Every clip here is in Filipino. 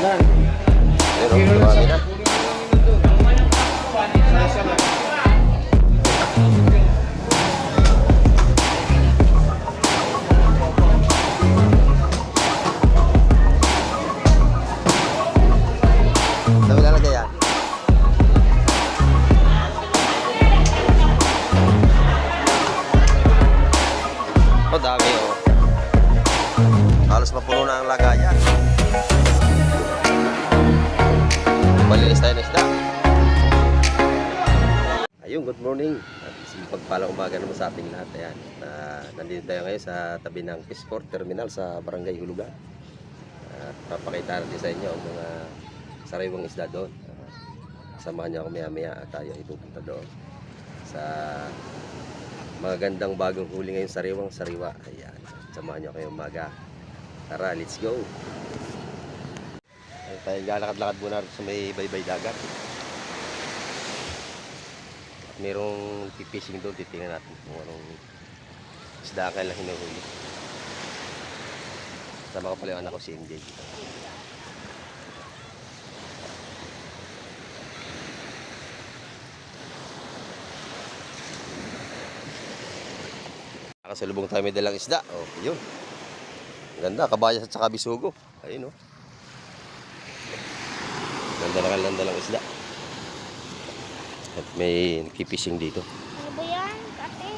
Yan. Pero marami na. Good morning. At pagpalang umaga naman sa ating lahat. Ayan. Na, nandito tayo ngayon sa tabi ng Peaceport Terminal sa Barangay Hulugan. At papakita natin sa inyo ang mga sariwang isda doon. Ah, samahan niyo ako maya maya at tayo ay pupunta doon sa mga gandang bagong huli ngayon sariwang sariwa. Ayan. Samahan niyo kayo umaga. Tara, let's go. Ay, tayo lalakad-lakad muna sa may baybay dagat. Merong fishing doon, titingnan natin kung anong isda ang kailang hinuhuli. Sama ko pala yung anak ko si MJ. Nakasalubong tayo may dalang isda. Oh, yun. Ganda, kabayas at saka bisugo. Ayun oh. Ganda na kalanda lang isda. At may nagpipishing dito. Ano ba yan, ate?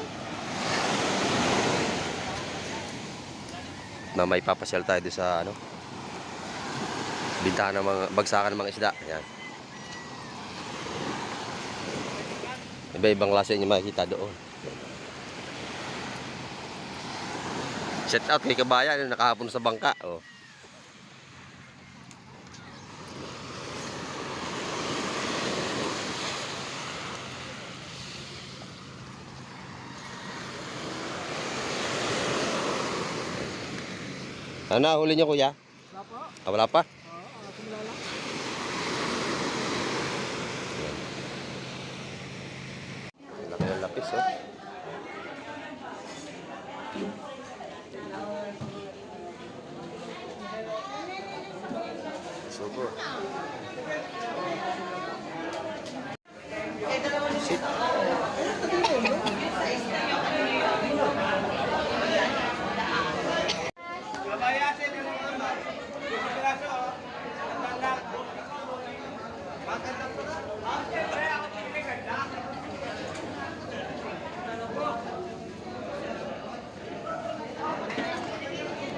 Na may papasyal tayo sa ano. Bintahan ng mga bagsakan ng mga isda. Ayan. Iba-ibang klase yung makikita doon. Shout out kay Kabayan nakahapon sa bangka. Oh. Ano na, huli niyo kuya? Wala po. Ah, wala pa? Oo, uh, simula lang. Laki ng lapis, oh. Sugo. Sit.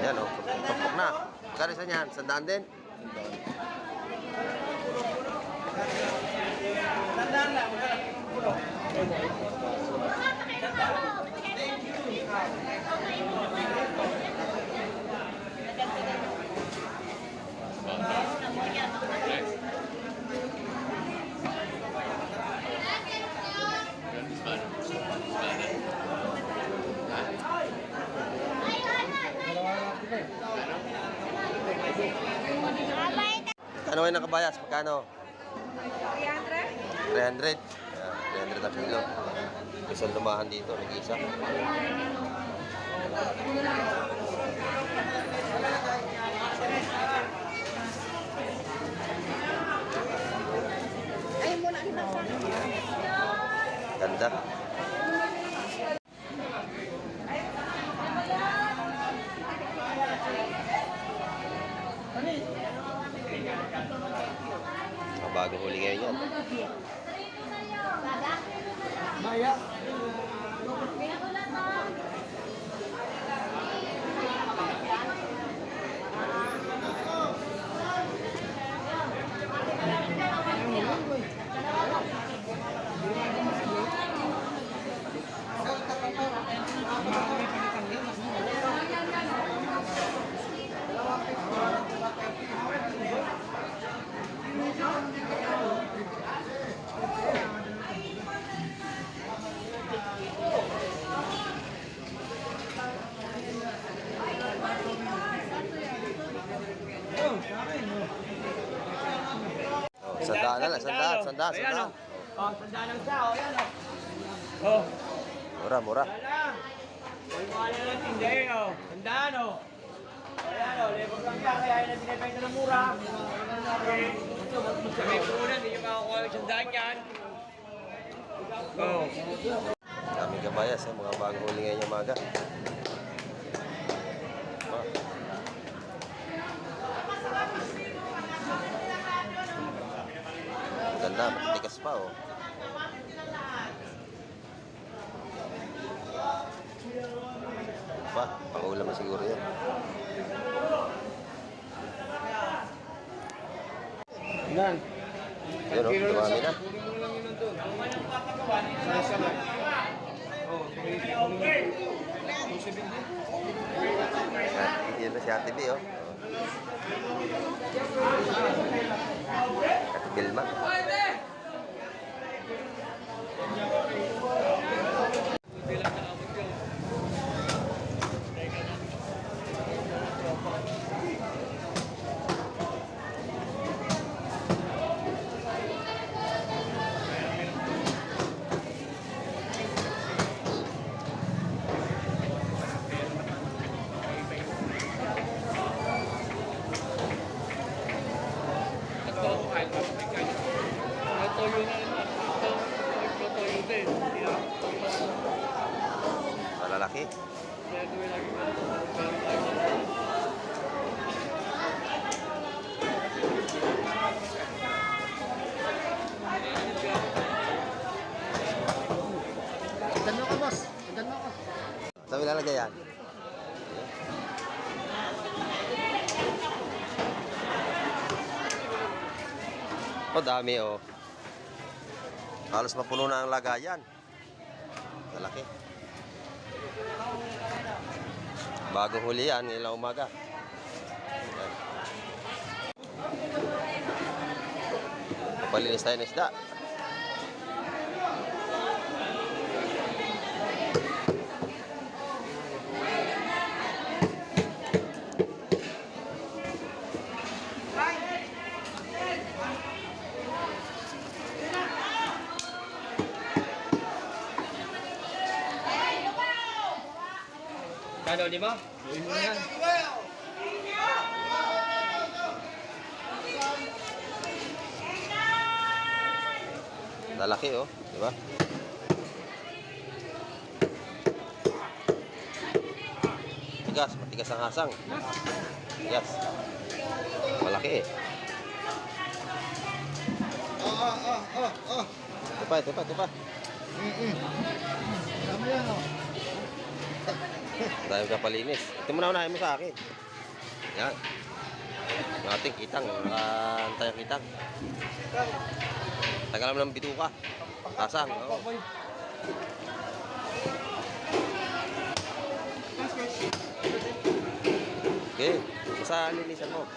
Yan, oh. Tupok na. Kari sa niyan? Sandaan din? Ano kayo nakabayas? Magkano? 300. 300. Ayan, 300 ang kilo. Isang lumahan dito, nag-isa. Ganda. Bagong huli ngayon yan. Maya. Oh, sandaan na lang, sandaan, sandaan, sandaan. oh. Oh, sandaan lang siya. Oh, yan, oh. Oh, Mura, mura. wala. Huwag mo alala ng tindi, oh. Sandaan, oh. Ayan, oh. Lebog lang yan. Kaya yun ang binibenta ng mura. Kami po na, hindi nyo makakuha ng sandaan yan. Oo. Daming kabayas, eh, mga bagong huli ngayon yung umaga. Ganda, matitikas pa oh. Pa, pangulam siguro yan. Yun oh, dumami na. Yan, na si Ate B oh. Ate Vilma. Ito ako kahit pa may kanya. Natuyo na naman. Ito, natuyo din. Hindi na. Malalaki. Kaya gawin lagi ko. Meron tayo. Ganda ka, boss. Ganda ka. Saan ilalagay yan? Oh, dami oh. Halos mapuno na ang lagayan. Malaki. Bagong huli yan, ngayong umaga. Yan. Palinis tayo ng isda. Kano, lima? Na yan. Lalaki oh, di ba? Tigas, matigas ang hasang. Tigas. Malaki eh. Oh, oh, oh, oh, oh. Ito pa, ito pa, ito pa. Mm-mm. Tama yan, oh. Dahil ka palinis. Ito mo na unahin mo sa akin. Yan. Yung ating kitang, nakantay ang kitang. Tagal naman ng bituka. Hasang, oo. Okay, basta linisan mo.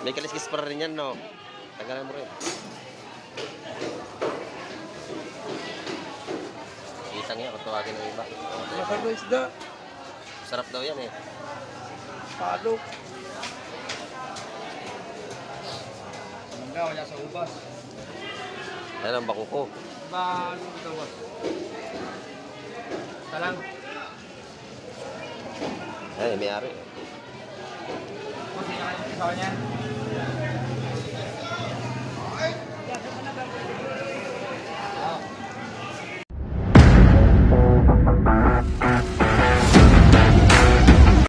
May kaliskis pa rin yan, no? Tagalan mo rin. Tawagin ng iba. Masarap na isda. Sarap daw yan eh. Palo. Mangga, wala sa ubas. Yan ang bako ko. Ba, ano ba? Talang. Yan, may ari. Kasi nakain sa kanya.